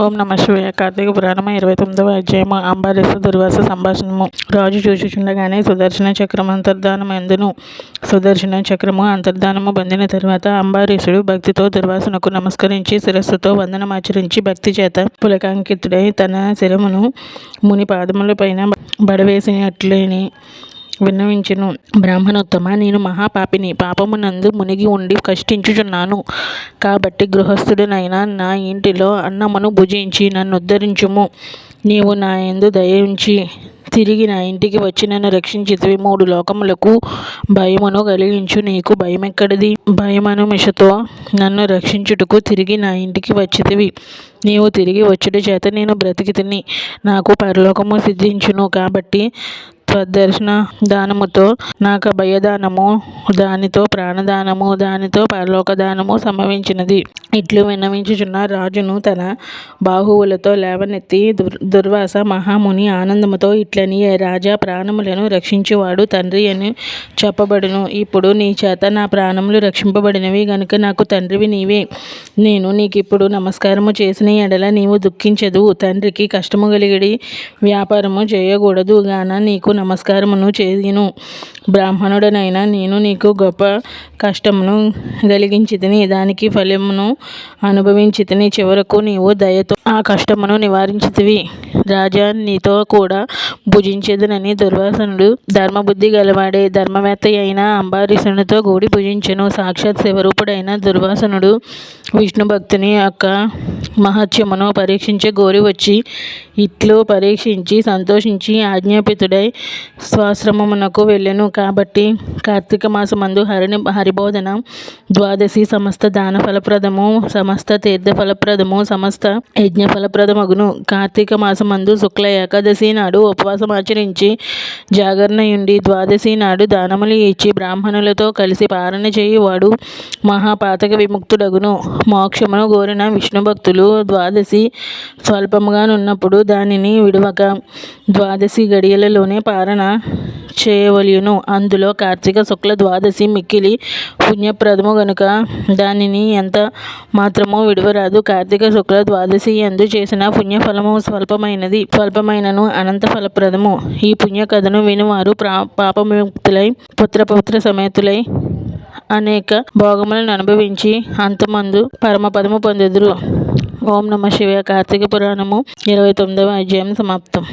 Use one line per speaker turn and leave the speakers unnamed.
ఓం నమ శివాయ. కార్తీక పురాణము ఇరవై తొమ్మిదవ అధ్యాయము. అంబారీసు దుర్వాస సంభాషణము. రాజు చూచుచుండగానే సుదర్శన చక్రం అంతర్ధానమందును. సుదర్శన చక్రము అంతర్ధానము పొందిన తరువాత అంబారీసుడు భక్తితో దుర్వాసనకు నమస్కరించి శిరస్సుతో వందనమాచరించి భక్తి చేత పులకాంకితుడై తన శిరమును ముని పాదముల పైన బడవేసినట్లేని విన్నవించెను. బ్రాహ్మణోత్తమ నేను మహాపాపిని. పాపమునందు మునిగి ఉండి కష్టించుచున్నాను. కాబట్టి గృహస్థుడినైనా నా ఇంటిలో అన్నమును భుజించి నన్ను ఉద్ధరించుము నీవు నా ఎందు దయించి తిరిగి నా ఇంటికి వచ్చి నన్ను రక్షించితివి మూడు లోకములకు భయమును కలిగించు. నీకు భయమెక్కడిది? భయమను మిషతో నన్ను రక్షించుటకు తిరిగి నా ఇంటికి వచ్చితివి. నీవు తిరిగి వచ్చుట చేత నేను బ్రతికి తిని నాకు పరలోకము సిద్ధించును. కాబట్టి స్వదర్శన దానముతో నాకు భయదానము దానితో ప్రాణదానము దానితో పరలోక దానము సంభవించినది. ఇట్లు విన్నవించుచున్న రాజును తన బాహువులతో లేవనెత్తి దుర్ దుర్వాస మహాముని ఆనందముతో ఇట్లని రాజా ప్రాణములను రక్షించువాడు తండ్రి అని చెప్పబడును. ఇప్పుడు నీ చేత నా ప్రాణములు రక్షింపబడినవి గనుక నాకు తండ్రివి నీవే. నేను నీకు ఇప్పుడు నమస్కారము చేసిన ఎడల నీవు దుఃఖించదు. తండ్రికి కష్టము కలిగిడి వ్యాపారము చేయకూడదు. గాన నీకు నమస్కారమును చేయును బ్రాహ్మణుడనైనా నేను నీకు గొప్ప కష్టమును కలిగించితిని దానికి ఫలమును అనుభవించితిని చివరకు నీవు దయతో ఆ కష్టమును నివారించితివి. రాజా నీతో కూడా భుజించేదనని దుర్వాసనుడు ధర్మబుద్ధి గలవాడే ధర్మవేత్త అయిన అంబారీసునితో కూడి భుజించెను. సాక్షాత్ శివరూపుడైన దుర్వాసనుడు విష్ణు భక్తుని యొక్క మహత్యమును పరీక్షించే గోరి వచ్చి ఇట్లు పరీక్షించి సంతోషించి ఆజ్ఞాపితుడై స్వాశ్రమమునకు వెళ్ళెను. కాబట్టి కార్తీక మాసమందు హరిని హరిబోధన ద్వాదశి సమస్త దాన ఫలప్రదము సమస్త తీర్థ ఫలప్రదము సమస్త యజ్ఞ ఫలప్రదమగును కార్తీక మాసమందు శుక్ల ఏకాదశి నాడు ఉపవాసం ఆచరించి జాగరణయుండి ద్వాదశి నాడు దానములు ఇచ్చి బ్రాహ్మణులతో కలిసి పారణ చేయువాడు మహాపాతక విముక్తుడగును. మోక్షమును కోరిన విష్ణు భక్తులు ద్వాదశి స్వల్పముగానున్నప్పుడు దానిని విడువక ద్వాదశి గడియలలోనే పారణ చేయవలయును. అందులో కార్తీక శుక్ల ద్వాదశి మిక్కిలి పుణ్యప్రదము గనుక దానిని ఎంత మాత్రము విడువరాదు. కార్తీక శుక్ల ద్వాదశి ఎందు చేసిన పుణ్యఫలము స్వల్పమైనది. స్వల్పమైనను అనంత ఫలప్రదము. ఈ పుణ్య కథను వినువారు ప్రా పాపముక్తులై పుత్రపౌత్ర సమేతులై అనేక భోగములను అనుభవించి అంతమందు పరమపదము పొందెదురు. ఓం నమ శివాయ కార్తీక పురాణము ఇరవై తొమ్మిదవ అధ్యాయం సమాప్తం.